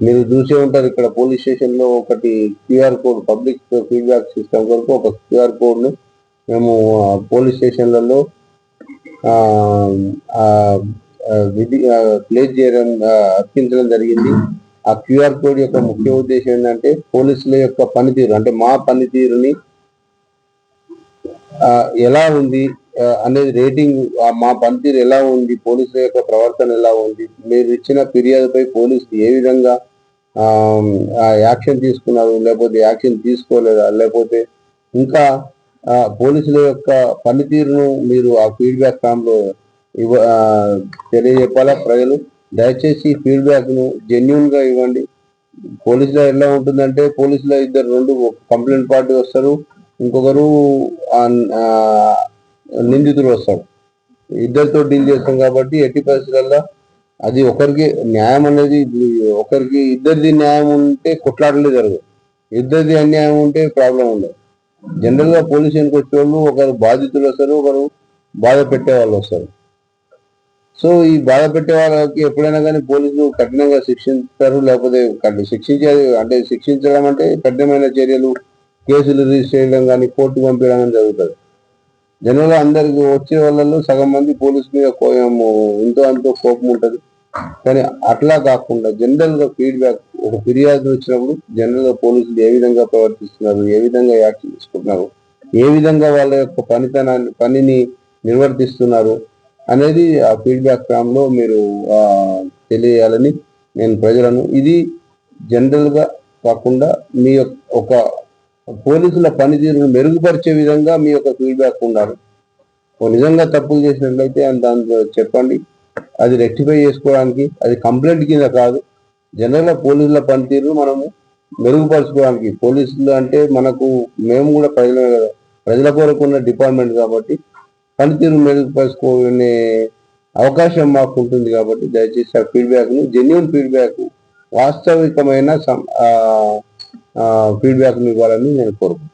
మీరు చూసే ఉంటారు ఇక్కడ పోలీస్ స్టేషన్లో ఒకటి QR code public feedback system కొరకు ఒక క్యూఆర్ కోడ్ని మేము పోలీస్ స్టేషన్లలో విధి ప్లేస్ చేయడం అర్పించడం జరిగింది. ఆ క్యూఆర్ కోడ్ యొక్క ముఖ్య ఉద్దేశం ఏంటంటే పోలీసుల యొక్క పనితీరు అంటే మా పనితీరుని ఎలా ఉంది అనేది రేటింగ్. మా పనితీరు ఎలా ఉంది? పోలీసుల యొక్క ప్రవర్తన ఎలా ఉంది? మీరు ఇచ్చిన ఫిర్యాదుపై పోలీసులు ఏ విధంగా యాక్షన్ తీసుకున్నారు? లేకపోతే యాక్షన్ తీసుకోలేదా? లేకపోతే ఇంకా పోలీసుల యొక్క పనితీరును మీరు ఆ ఫీడ్బ్యాక్ ఫామ్లో ఇవ్వ తెలియజెప్పాలా ప్రజలు? దయచేసి ఫీడ్బ్యాక్ను జెన్యున్గా ఇవ్వండి. పోలీసుల ఎలా ఉంటుందంటే పోలీసుల ఇద్దరు రెండు కంప్లైంట్ పార్టీ వస్తారు. ఇంకొకరు నిందితుడు వస్తాడు. ఇద్దరితో డీల్ చేస్తాం కాబట్టి ఎట్టి పరిస్థితుల్లో అది ఒకరికి న్యాయం అనేది ఒకరికి ఇద్దరిది న్యాయం ఉంటే కొట్లాటలే జరగదు ఇద్దరిది అన్యాయం ఉంటే ప్రాబ్లం ఉండదు. జనరల్గా పోలీస్ స్టేషన్కి వాళ్ళు ఒకరు బాధితులు వస్తారు ఒకరు బాధ పెట్టే వాళ్ళు వస్తారు. సో ఈ బాధ పెట్టే వాళ్ళకి ఎప్పుడైనా కానీ పోలీసులు కఠినంగా శిక్షిస్తారు లేకపోతే శిక్షించే అంటే శిక్షించడం అంటే కఠినమైన చర్యలు కేసులు రిజిస్టర్ చేయడం కానీ కోర్టు పంపించడం కానీ జరుగుతుంది. జనరల్ అందరికి వచ్చే వాళ్ళలో సగం మంది పోలీస్ మీద కోయము ఎంతో అంతో కోపం ఉంటుంది. కానీ అట్లా కాకుండా జనరల్గా ఫీడ్బ్యాక్ ఒక ఫిర్యాదు వచ్చినప్పుడు జనరల్గా పోలీసులు ఏ విధంగా ప్రవర్తిస్తున్నారు ఏ విధంగా యాక్షన్ తీసుకుంటున్నారు ఏ విధంగా వాళ్ళ యొక్క పనితనాన్ని పనిని నిర్వర్తిస్తున్నారు అనేది ఆ ఫీడ్బ్యాక్ ఫామ్లో మీరు తెలియాలని నేను ప్రజలను. ఇది జనరల్గా కాకుండా మీ యొక్క ఒక పోలీసుల పనితీరును మెరుగుపరిచే విధంగా మీ యొక్క ఫీడ్బ్యాక్ ఉండాలి. నిజంగా తప్పులు చేసినట్లయితే అని దాంట్లో చెప్పండి. అది రెక్టిఫై చేసుకోవడానికి అది కంప్లైంట్ కింద కాదు. జనరల్గా పోలీసుల పనితీరు మనము మెరుగుపరచుకోవడానికి పోలీసులు అంటే మనకు మేము కూడా ప్రజల కదా. ప్రజల కొరకు ఉన్న డిపార్ట్మెంట్ కాబట్టి పనితీరు మెరుగుపరుచుకునే అవకాశం మాకు ఉంటుంది కాబట్టి దయచేసి ఆ ఫీడ్బ్యాక్ను జెన్యున్ ఫీడ్బ్యాక్ వాస్తవికమైన ఫీడ్బ్యాక్ ఇవ్వాలని నేను కోరుకుంటున్నాను.